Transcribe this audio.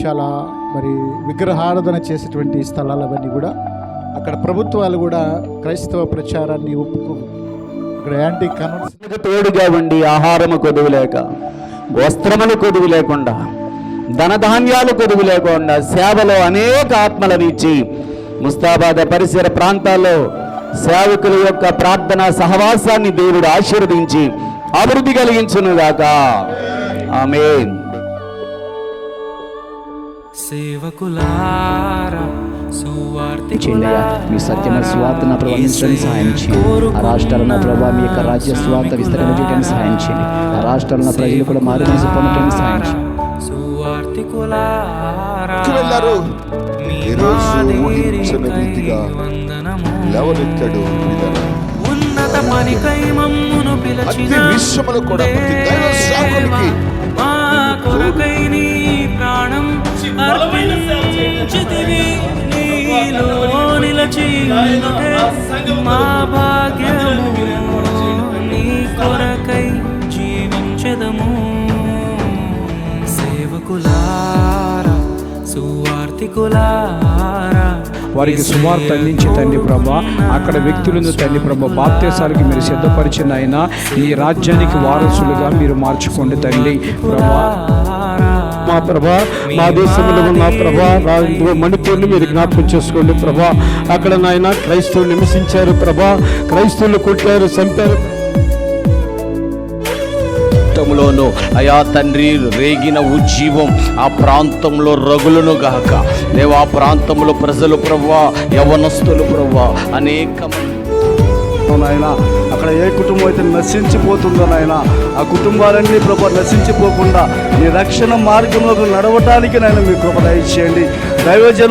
చాలా మరి విగ్రహారాధన చేసేటువంటి స్థలాలు అవన్నీ కూడా అక్కడ ప్రభుత్వాలు కూడా క్రైస్తవ ప్రచారాన్ని ఒప్పుకు అక్కడ యాంటీ తోడుగా ఉండి ఆహారము కొదువు లేక వస్త్రములు కొదువు లేకుండా ధనధాన్యాలు కొదువు లేకుండా సేవలో అనేక ఆత్మలను ఇచ్చి ముస్తాబాద్ పరిసర ప్రాంతాల్లో సేవకుల యొక్క ప్రార్థన సహవాసాన్ని దేవుడు ఆశీర్వదించి అభివృద్ధి కలిగించునుగాక. ఆమేన్ సేవకులారా. మీ సత్యమైన స్వార్థ నా ప్రభావ సహాయం చేయండి ఆ రాష్ట్రాల్లో నా ప్రభావ మీ యొక్క రాజ్య స్వార్థ విస్తరణ చేయడానికి సహాయం చేయండి ఆ రాష్ట్రాల్లో నా ప్రజలు కూడా మారు మనసు పొందడానికి సహాయం చేయండి వెళ్ళారు ఈరోజు ఊహించని రీతిగా. లేవనెత్తాడు అన్ని విషయములు కూడా ప్రతి దైవ సేవకునికి కొరకై నీ ప్రాణం అర్పించితివి. నీలో నిలచి మా భాగ్యము నీ కొరకై జీవించదము సేవకులారా సువార్తికులారా వారికి సువార్త అందించి తండ్రి ప్రభా అక్కడ వ్యక్తులను తండ్రి ప్రభా బాప్తేశాలకి మీరు సిద్ధపరిచిన ఆయన ఈ రాజ్యానికి వారసులుగా మీరు మార్చుకోండి తండ్రి ప్రభా. మా ప్రభా మా దేశంలో ఉన్న ప్రభా మణిపూర్ని మీరు జ్ఞాపకం చేసుకోండి ప్రభా. అక్కడ నాయన క్రైస్తవులు నివసించారు ప్రభా. క్రైస్తవులు కొట్టారు చంపారు. ప్రాంతంలోను అయా తండ్రి రేగిన ఉజ్జీవం ఆ ప్రాంతంలో రగులను గాక. దేవా ఆ ప్రాంతంలో ప్రజలు ప్రవ్వా యవనస్తులు ప్రవ్వా. అనేక నాయన అక్కడ ఏ కుటుంబం అయితే నశించిపోతుందో నాయన ఆ కుటుంబాలన్నీ ప్రభా నశించిపోకుండా నీ రక్షణ మార్గంలోకి నడవటానికి నాయన మీ కృప దయచేయండి. దైవజన